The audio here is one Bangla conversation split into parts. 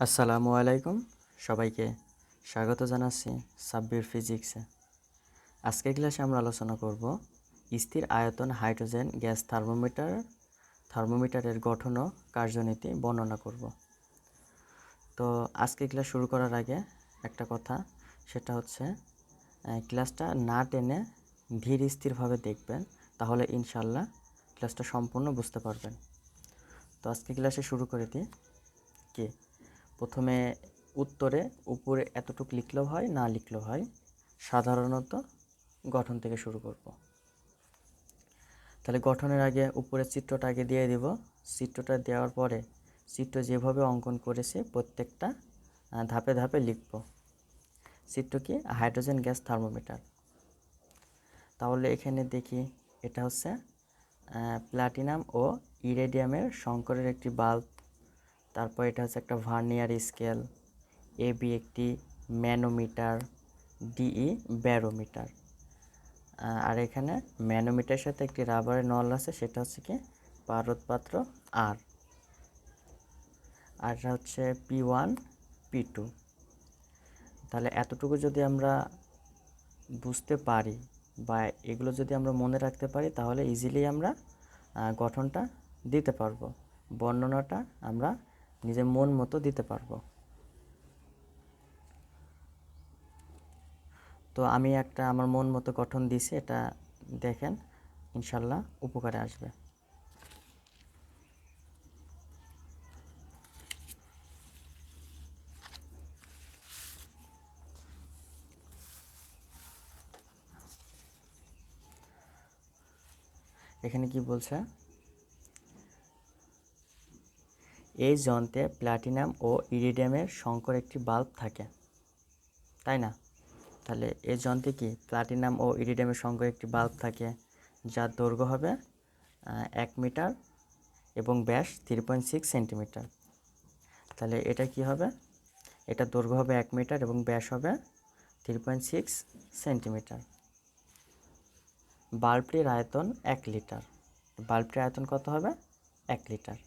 আসসালামু আলাইকুম। সবাইকে স্বাগত জানাচ্ছি সাব্বির ফিজিক্সে। আজকের ক্লাসে আমরা আলোচনা করব স্থির আয়তন হাইড্রোজেন গ্যাস থার্মোমিটার, থার্মোমিটারের গঠন ও কার্যনীতি বর্ণনা করব। তো আজকে ক্লাস শুরু করার আগে একটা কথা, সেটা হচ্ছে ক্লাসটা না টেনে ধীর স্থিরভাবে দেখবেন, তাহলে ইনশাল্লাহ ক্লাসটা সম্পূর্ণ বুঝতে পারবেন। তো আজকে ক্লাসে শুরু করে দিই। কি? প্রথমে উত্তরে উপরে এতটুকু লিখলেও হয়, না লিখলেও হয়, সাধারণত গঠন থেকে শুরু করব। তাহলে গঠনের আগে উপরের চিত্রটা আগে দিয়ে দিব। চিত্রটা দেওয়ার পরে চিত্র যেভাবে অঙ্কন করেছে প্রত্যেকটা ধাপে ধাপে লিখব। চিত্র কি? Hydrogen gas thermometer. তাহলে এখানে দেখি, এটা হচ্ছে প্লাটিনাম ও ইরেডিয়ামের সংকরের একটি বাল্ব তারপর এটা হচ্ছে একটা ভার্নিয়ার স্কেল এ বি একটি ম্যানোমিটার ডিই ব্যারোমিটার আর এখানে ম্যানোমিটারের সাথে একটি রাবারের নল আছে, সেটা হচ্ছে কি? পারদপাত্র আর আর এটা হচ্ছে পি ওয়ান পি টু তাহলে এতটুকু যদি আমরা বুঝতে পারি বা এগুলো যদি আমরা মনে রাখতে পারি, তাহলে ইজিলি আমরা গঠনটা দিতে পারব। বর্ণনাটা আমরা নিজের মন মতো দিতে পারব। তো আমি একটা আমার মন মতো গঠন দিছি, এটা দেখেন, ইনশাল্লাহ উপকারে আসবে। এখানে কি বলছে? এই যন্ত্রে প্লাটিনাম ও ইরিডিয়ামের সংকর একটি বাল্ব থাকে, তাই না? তাহলে এই যন্ত্রে কি প্লাটিনাম ও ইরিডিয়ামের সংকর একটি বাল্ব থাকে, যার দৈর্ঘ্য হবে এক মিটার এবং ব্যাস থ্রি পয়েন্ট সিক্স সেন্টিমিটার। তাহলে এটা কি হবে? এটা দৈর্ঘ্য হবে এক মিটার এবং ব্যাস হবে থ্রি পয়েন্ট সিক্স সেন্টিমিটার। বাল্বটির আয়তন এক লিটার। বাল্বটির আয়তন কত হবে? এক লিটার।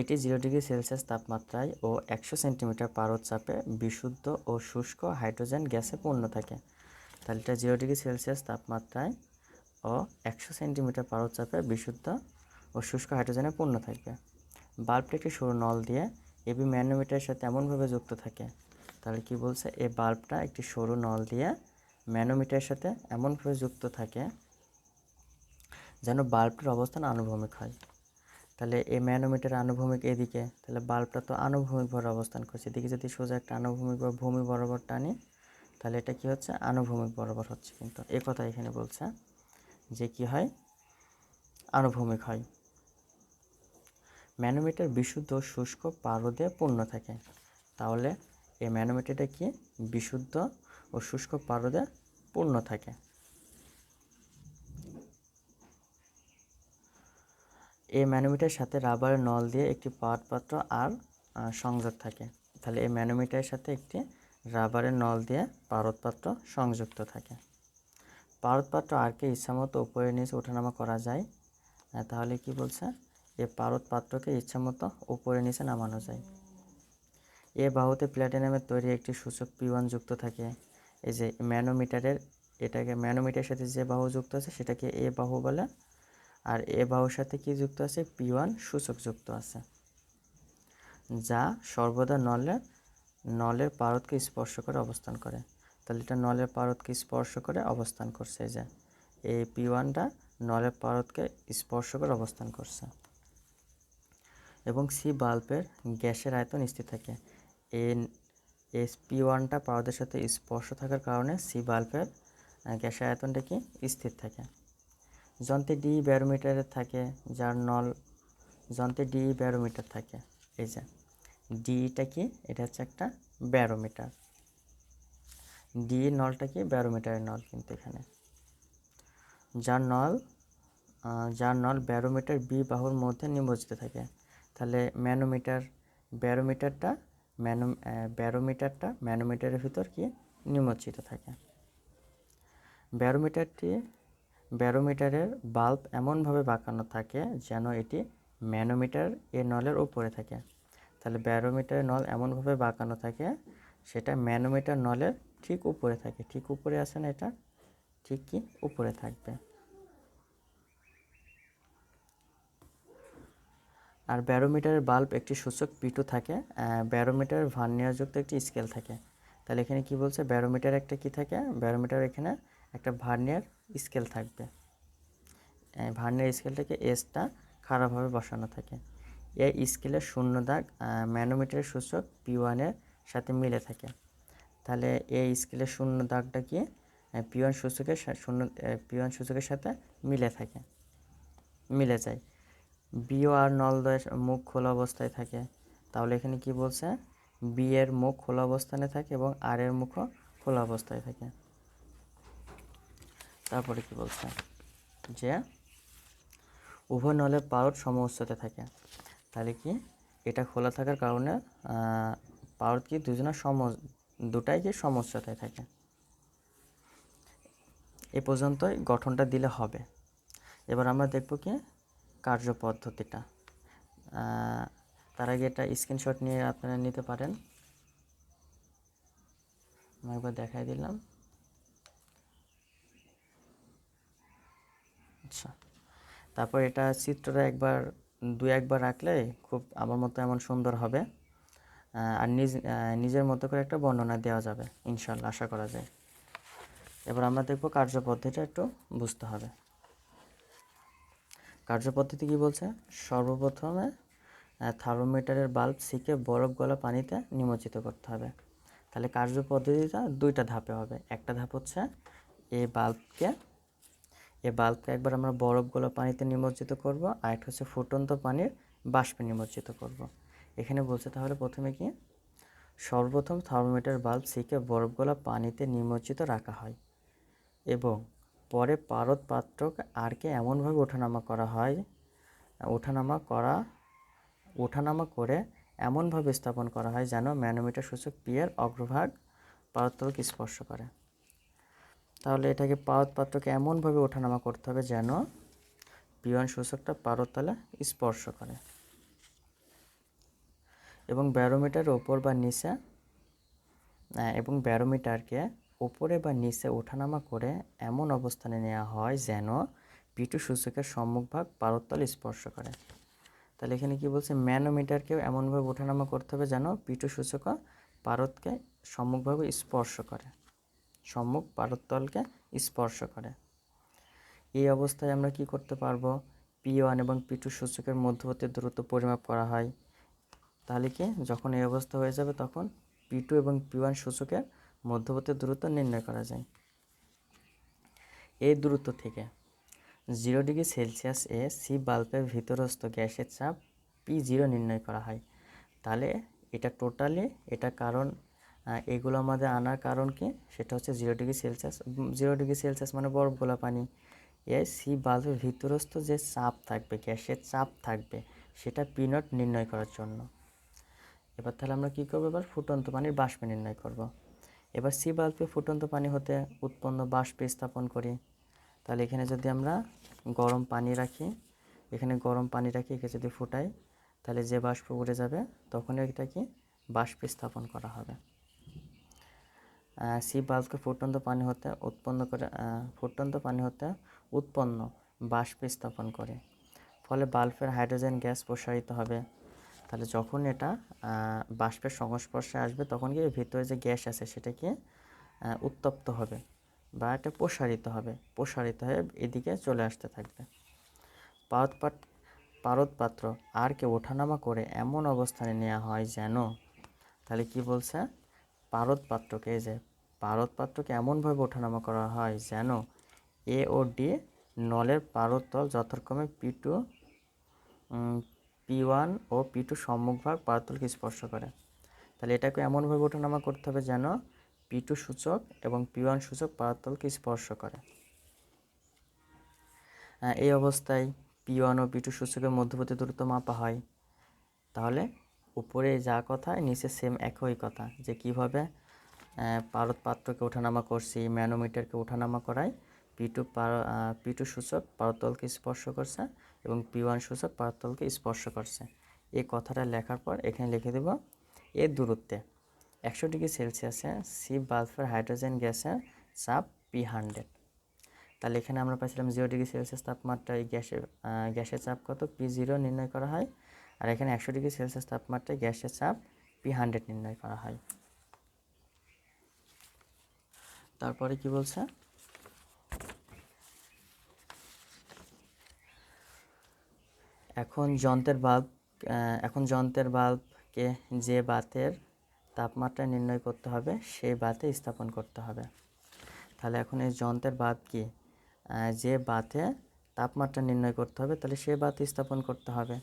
এটি জিরো ডিগ্রি সেলসিয়াস তাপমাত্রায় ও একশো সেন্টিমিটার পারদ চাপে বিশুদ্ধ ও শুষ্ক হাইড্রোজেন গ্যাসে পূর্ণ থাকে। তাহলে এটা জিরো ডিগ্রি সেলসিয়াস তাপমাত্রায় ও একশো সেন্টিমিটার পারদ চাপে বিশুদ্ধ ও শুষ্ক হাইড্রোজেনে পূর্ণ থাকবে বাল্বটি একটি সরু নল দিয়ে এবি ম্যানোমিটারের সাথে এমনভাবে যুক্ত থাকে। তাহলে কি বলছে? এই বাল্বটা একটি সরু নল দিয়ে ম্যানোমিটারের সাথে এমনভাবে যুক্ত থাকে যেন বাল্বটির অবস্থান আনুভূমিক হয়। তাহলে এই ম্যানোমিটার আনুভূমিক এদিকে, তাহলে বাল্বটা তো আনুভূমিকভাবে অবস্থান করছে। এদিকে যদি সোজা একটা আনুভূমিক বা ভূমি বরাবর টানি, তাহলে এটা কি হচ্ছে? আনুভূমিক বরাবর হচ্ছে কিন্তু। এ কথা এখানে বলছে যে কি হয়? আনুভূমিক হয়। ম্যানোমিটার বিশুদ্ধ শুষ্ক পারদে পূর্ণ থাকে। তাহলে এই ম্যানোমিটারটা কি? বিশুদ্ধ ও শুষ্ক পারদে পূর্ণ থাকে। এই ম্যানোমিটারের সাথে রাবারের নল দিয়ে একটি পাটপাত্র আর সংযোগ থাকে। তাহলে এই ম্যানোমিটারের সাথে একটি রাবারের নল দিয়ে পারদপাত্র সংযুক্ত থাকে। পারদপাত্র আরকে ইচ্ছামতো উপরে নিচে ওঠানামা করা যায় তাহলে কি বলছে? এই পারদপাত্রকে ইচ্ছামতো উপরে নিচে নামানো যায়। এ বাহুতে প্ল্যাটিনামের তৈরি একটি সূচক পি ওয়ান যুক্ত থাকে। এই যে ম্যানোমিটারের, এটাকে ম্যানোমিটারের সাথে যে বাহু যুক্ত আছে সেটাকে এ বাহু বলে আর এ বাহুর সাথে কি যুক্ত আছে? পি ওয়ান সূচক যুক্ত আছে। যা সর্বদা নলের নলের পারদকে স্পর্শ করে অবস্থান করে। তাহলে এটা নলের পারদকে স্পর্শ করে অবস্থান করছে এই যে। এই পি ওয়ানটা নলের পারদকে স্পর্শ করে অবস্থান করছে। এবং সি বাল্বের গ্যাসের আয়তন স্থির থাকে। এন এস পি ওয়ানটা পারদের সাথে স্পর্শ থাকার কারণে সি বাল্বের গ্যাসের আয়তনটা কি? স্থির থাকে। যন্ত্রে ডি ব্যারোমিটারে থাকে, যার নল যন্ত্রে ডি ব্যারোমিটার থাকে। এই যে, ডিটা কি? এটা হচ্ছে একটা ব্যারোমিটার। ডি নলটা কি? ব্যারোমিটারের নল কিন্তু এখানে। যার নল যার নল ব্যারোমিটার বি বাহুর মধ্যে নিমজ্জিত থাকে। তাহলে ম্যানোমিটার, ব্যারোমিটারটা ম্যানো ব্যারোমিটারটা ম্যানোমিটারের ভিতর কি? নিমজ্জিত থাকে। ব্যারোমিটারটি ব্যারোমিটারের বাল্ব এমনভাবে বাঁকানো থাকে যেন এটি ম্যানোমিটার এর নলের উপরে থাকে। তাহলে ব্যারোমিটারের নল এমনভাবে বাঁকানো থাকে, সেটা ম্যানোমিটার নলের ঠিক উপরে থাকে। ঠিক উপরে আছে না এটা? ঠিক কি? উপরে থাকবে। আর ব্যারোমিটারের বাল্ব একটি সূচক পিটু থাকে ব্যারোমিটারের ভার্নিয়ারযুক্ত একটি স্কেল থাকে। তাহলে এখানে কি বলছে? ব্যারোমিটার একটা কি থাকে? ব্যারোমিটার এখানে একটা ভার্নিয়ার স্কেল থাকবে। ভার্নিয়ার স্কেলটাকে এসটা খারাপভাবে বসানো থাকে। এই স্কেলের শূন্য দাগ ম্যানোমিটারের সূচক পি ওয়ানের সাথে মিলে থাকে। তাহলে এই স্কেলের শূন্য দাগটা কি? পি ওয়ান সূচকের শূন্য পি ওয়ান সূচকের সাথে মিলে থাকে। মিলে যায়। বিও আর নলদয়ের মুখ খোলা অবস্থায় থাকে। তাহলে এখানে কি বলছে? বি এর মুখ খোলা অবস্থানে থাকে এবং আর এর মুখও খোলা অবস্থায় থাকে। তারপরে কি বলছে? যে উভয় নলের পাউট সম উচ্চতে থাকে। তাহলে কি এটা খোলা থাকার কারণে পাউট কি দুজনের সম দুটাই কি সম উচ্চতায় থাকে। এ পর্যন্তই গঠনটা দিলে হবে। এবার আমরা দেখব কি কার্যপদ্ধতিটা। তার আগে এটা স্ক্রিনশট নিয়ে আপনারা নিতে পারেন। আমি একবার দেখাই দিলাম। আচ্ছা। তারপর এটা চিত্রটা একবার দু একবার রাখলে খুব আমার মতো এমন সুন্দর হবে। আর নিজ নিজের মতো করে একটা বর্ণনা দেওয়া যাবে, ইনশাল্লাহ, আশা করা যায়। এবার আমরা দেখব কার্যপদ্ধতিটা একটু বুঝতে হবে। কার্যপদ্ধতি কি বলছে? সর্বপ্রথমে থার্মোমিটারের বাল্ব সিকে বরফ গলা পানিতে নিমজ্জিত করতে হবে। তাহলে কার্যপদ্ধতিটা দুইটা ধাপে হবে। একটা ধাপ হচ্ছে এই বাল্বকে এই বাল্বকে একবার আমরা বরফ গলা পানিতে নিমজ্জিত করব, আর একটা হচ্ছে ফুটন্ত পানির বাষ্পে নিমজ্জিত করব। এখানে বলছে তাহলে প্রথমে কি? সর্বপ্রথম থার্মোমিটার বাল্ব সিকে বরফ গলা পানিতে নিমজ্জিত রাখা হয় এবং পরে পারদ পাত্রকে আরকে এমনভাবে ওঠানামা করা হয়, ওঠানামা করা, ওঠানামা করে এমনভাবে স্থাপন করা হয় যেন ম্যানোমিটার সূচক পি এর অগ্রভাগ পারদতলকে স্পর্শ করে। তাহলে এটাকে পারদ পাত্রকে এমনভাবে ওঠানামা করতে হবে যেন পি ওয়ান সূচকটা পারদতলে স্পর্শ করে। এবং ব্যারোমিটারের ওপর বা নিচে এবং ব্যারোমিটারকে ওপরে বা নিচে ওঠানামা করে এমন অবস্থানে নেওয়া হয় যেন পিটু সূচকের সম্মুখভাগ পারতল স্পর্শ করে। তাহলে এখানে কি বলছে? ম্যানোমিটারকেও এমনভাবে ওঠানামা করতে হবে যেন পিটু সূচক পারতকে সম্মুখভাবে স্পর্শ করে। সম্মুখ পারতলকে স্পর্শ করে। এই অবস্থায় আমরা কি করতে পারব? পি ওয়ান এবং পি টু সূচকের মধ্যবর্তী দূরত্ব পরিমাপ করা হয়। তাহলে কি? যখন এই অবস্থা হয়ে যাবে তখন পি টু এবং পি ওয়ান সূচকের মধ্যবর্তী দূরত্ব নির্ণয় করা যায়। এই দূরত্ব থেকে জিরো ডিগ্রি সেলসিয়াস এ সি বাল্বের ভিতরস্থ গ্যাসের চাপ পি জিরো নির্ণয় করা হয়। তাহলে এটা টোটালি, এটা কারণ এগুলো আমাদের আনার কারণ কি? সেটা হচ্ছে zero degree Celsius zero degree Celsius মানে বরফ গোলা পানি। এই সি বাল্বের ভিতরস্থ যে চাপ থাকবে, গ্যাসের চাপ থাকবে, সেটা পিনট নির্ণয় করার জন্য। এবার তাহলে আমরা কী করব? এবার ফুটন্ত পানির বাষ্প নির্ণয় করব। এবার সি বাল্বে ফুটন্ত পানি হতে উৎপন্ন বাষ্প স্থাপন করি। তাহলে এখানে যদি আমরা গরম পানি রাখি, এখানে গরম পানি রাখি, একে যদি ফুটাই, তাহলে যে বাষ্প উড়ে যাবে তখন এটা কি? বাষ্প স্থাপন করা হবে। সি বাল্বকে ফুটন্ত পানি হতে উৎপন্ন করে ফুটন্ত পানি হতে উৎপন্ন বাষ্প স্থাপন করে। ফলে বাল্বের হাইড্রোজেন গ্যাস প্রসারিত হবে। তাহলে যখন এটা বাষ্পের সংস্পর্শে আসবে তখন কি ভিতরে যে গ্যাস আছে সেটা কি আহ, উত্তপ্ত হবে বা এটা প্রসারিত হবে প্রসারিত হয়ে এদিকে চলে আসতে থাকবে। পারদ পাত পারদ পাত্র আরকে ওঠানামা করে এমন অবস্থানে নেওয়া হয় যেন তাহলে কি বলছে? পারদ পাত্রকে যে পারদ পাত্রকে এমনভাবে ওঠানামা করা হয় যেন এ ও ডি নলের পারদতল যথাক্রমে পি টু পি ওয়ান ও পি টু সম্মুখভাগ পারতলকে স্পর্শ করে। তাহলে এটাকে এমনভাবে ওঠানামা করতে হবে যেন পি টু সূচক এবং পি ওয়ান সূচক পারতলকে স্পর্শ করে। এই অবস্থায় পি ওয়ান ও পি টু সূচকের মধ্যবর্তী দূরত্ব মাপা হয়। তাহলে উপরে যা কথা, নিচে সেম একই কথা, যে কীভাবে পারদ পাত্রকে ওঠানামা করছি, ম্যানোমিটারকে ওঠানামা করায় পি টু পি টু সূচক পারতলকে স্পর্শ করছে এবং পি ওয়ান সূচক পারতলকে স্পর্শ করছে। এই কথাটা লেখার পর এখানে লিখে দেব এর দূরত্বে একশো ডিগ্রি সেলসিয়াসে সি বাল্বের হাইড্রোজেন গ্যাসের চাপ পি হান্ড্রেড তাহলে এখানে আমরা পাইছিলাম জিরো ডিগ্রি সেলসিয়াস তাপমাত্রায় গ্যাসের গ্যাসের চাপ কত? পি জিরো নির্ণয় করা হয় আর এখানে একশো ডিগ্রি সেলসিয়াস তাপমাত্রায় গ্যাসের চাপ পি হান্ড্রেড নির্ণয় করা হয়। তারপরে কি বলছে? এখন যন্ত্রের বাল্ব এখন যন্ত্রের বাল্বকে যে বাতের তাপমাত্রা নির্ণয় করতে হবে, সেই বাতে স্থাপন করতে হবে। তাহলে এখন এই যন্ত্রের বাত কি? যে বাতে তাপমাত্রা নির্ণয় করতে হবে, তাহলে সেই বাতে স্থাপন করতে হবে।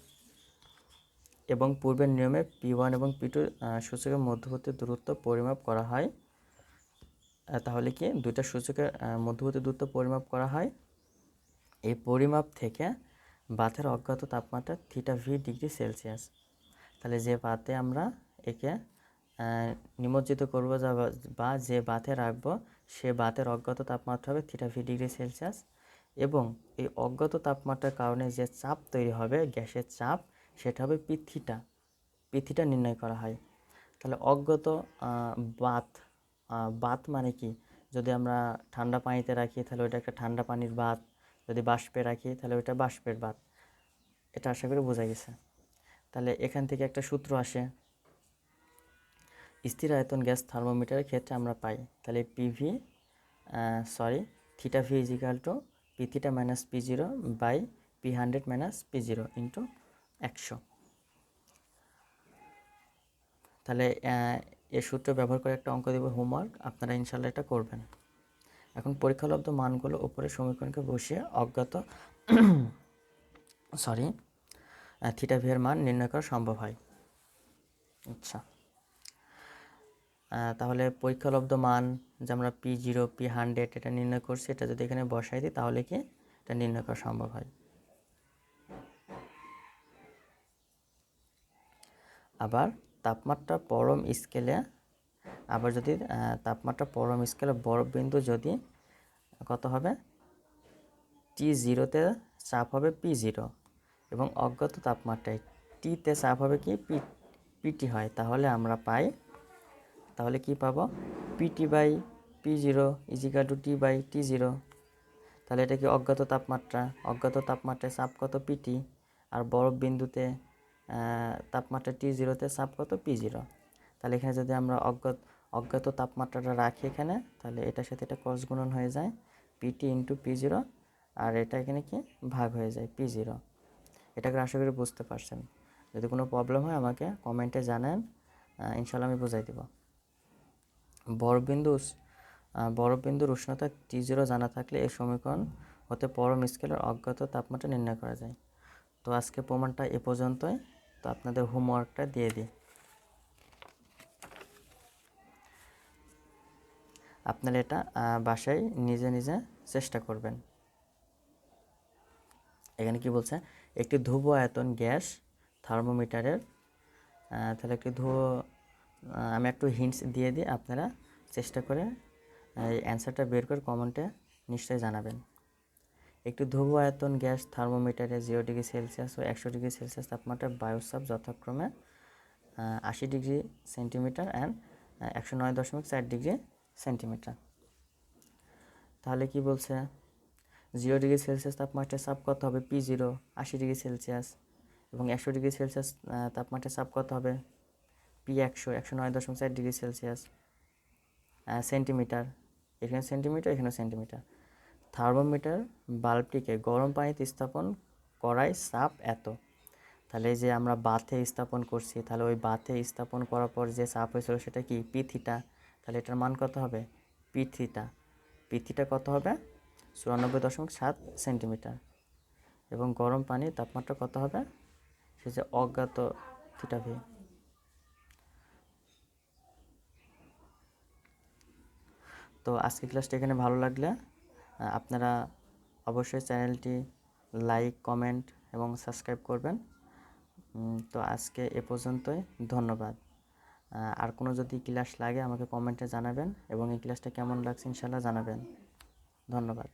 এবং পূর্বের নিয়মে পি ওয়ান এবং পি টু সূচকের মধ্যবর্তী দূরত্ব পরিমাপ করা হয়। তাহলে কি দুইটা সূচকের মধ্যবর্তী দূরত্ব পরিমাপ করা হয়। এই পরিমাপ থেকে বাতের অজ্ঞাত তাপমাত্রা থিটা ভি ডিগ্রি সেলসিয়াস তাহলে যে বাতে আমরা একে নিমজ্জিত করব যা বা- যে বাতে রাখব, সে বাতের অজ্ঞাত তাপমাত্রা হবে থিটা ভি ডিগ্রি সেলসিয়াস এবং এই অজ্ঞাত তাপমাত্রার কারণে যে চাপ তৈরি হবে, গ্যাসের চাপ সেটা হবে পিথিটা। পিথিটা নির্ণয় করা হয়। তাহলে অজ্ঞত বাত বাত মানে কি? যদি আমরা ঠান্ডা পানিতে রাখি, তাহলে ওইটা একটা ঠান্ডা পানির বাত। যদি বাষ্পে রাখি, তাহলে ওইটা বাষ্পের বাত। এটা আশা করি বোঝা গেছে। তাহলে এখান থেকে একটা সূত্র আসে। স্থির আয়তন গ্যাস থার্মোমিটারের ক্ষেত্রে আমরা পাই। তাহলে PV sorry theta V equal to P theta minus P zero by P hundred minus P zero into একশো। তাহলে এই সূত্র ব্যবহার করে একটা অঙ্ক দেবো হোমওয়ার্ক আপনারা ইনশাল্লাহ এটা করবেন। এখন পরীক্ষালব্ধ মানগুলো উপরে সমীকরণকে বসিয়ে অজ্ঞাত সরি থিটা ভি এর মান নির্ণয় করা সম্ভব হয়। আচ্ছা। তাহলে পরীক্ষালব্ধ মান, যে আমরা পি জিরো পি হান্ড্রেড এটা নির্ণয় করছি, এটা যদি এখানে বসাই দিই, তাহলে কি? এটা নির্ণয় করা সম্ভব হয়। আবার তাপমাত্রা পরম স্কেলে, আবার যদি তাপমাত্রা পরম স্কেলে বরফ বিন্দু যদি, কত হবে? টি জিরোতে চাপ হবে পি জিরো এবং অজ্ঞাত তাপমাত্রায় টিতে চাপ হবে কি? পি পিটি হয়। তাহলে আমরা পাই, তাহলে কি পাবো? PT by P zero equal to T by T zero তাহলে এটা কি অজ্ঞাত তাপমাত্রা? অজ্ঞাত তাপমাত্রায় চাপ কত? পিটি আর বরফ বিন্দুতে তাপমাত্রা টি জিরোতে চাপ কত? পি জিরো তাহলে এখানে যদি আমরা অজ্ঞাত অজ্ঞাত তাপমাত্রাটা রাখি এখানে, তাহলে এটার সাথে এটা ক্রস গুণন হয়ে যায় পিটি ইন্টু পি জিরো আর এটা এখানে কি? ভাগ হয়ে যায় পি জিরো এটাকে আশা করি বুঝতে পারছেন। যদি কোনো প্রবলেম হয় আমাকে কমেন্টে জানান। ইনশাল্লাহ আমি বুঝাই দেবো। বরফবিন্দু বরফবিন্দুর উষ্ণতা টি জিরো জানা থাকলে এই সমীকরণ হতে পরম স্কেলের অজ্ঞাত তাপমাত্রা নির্ণয় করা যায়। তো আজকে প্রমাণটা এ পর্যন্তই। তো আপনাদের হোমওয়ার্কটা দিয়ে দিই। আপনারা এটা বাসায় নিজে নিজে চেষ্টা করবেন। এখানে কি বলছে? একটি ধ্রুব আয়তন গ্যাস থার্মোমিটারের তাহলে একটি আহ, আমি একটু হিন্টস দিয়ে দিই আপনারা চেষ্টা করে এই অ্যান্সারটা বের করে কমেন্টে নিশ্চয়ই জানাবেন। একটি ধ্রুব আয়তন গ্যাস থার্মোমিটারে জিরো ডিগ্রি সেলসিয়াস ও একশো ডিগ্রি সেলসিয়াস তাপমাত্রার বায়ুচাপ যথাক্রমে আশি ডিগ্রি সেন্টিমিটার অ্যান্ড একশো নয় দশমিক চার ডিগ্রি সেন্টিমিটার। তাহলে কি বলছে? জিরো ডিগ্রি সেলসিয়াস তাপমাত্রায় চাপ কত হবে? পি জিরো, আশি ডিগ্রি সেলসিয়াস। এবং একশো ডিগ্রি সেলসিয়াস তাপমাত্রায় চাপ কত হবে? পি একশো একশো নয় দশমিক চার ডিগ্রি সেলসিয়াস সেন্টিমিটার। এখানে সেন্টিমিটার এখানে সেন্টিমিটার। থার্মোমিটার বাল্বটিকে গরম পানিতে স্থাপন করায় চাপ এত। তাহলে যে আমরা বাথে স্থাপন করছি, তাহলে ওই বাথে স্থাপন করার পর যে চাপ হয়েছিল সেটা কি? পিথিটা তাহলে এটার মান কত হবে? পিথিটা পিথিটা কত হবে? চুরানব্বই দশমিক সাত সেন্টিমিটার। এবং গরম পানির তাপমাত্রা কত হবে? সে যে অজ্ঞাত থিটা ভি তো আজকে ক্লাসটা এখানে ভালো লাগলে আপনারা অবশ্যই চ্যানেলটি লাইক, কমেন্ট এবং সাবস্ক্রাইব করবেন। তো আজকে এ পর্যন্তই, ধন্যবাদ। আর কোনো যদি ক্লাস লাগে আমাকে কমেন্টে জানাবেন এবং এই ক্লাসটা কেমন লাগছে ইনশাল্লাহ জানাবেন। ধন্যবাদ।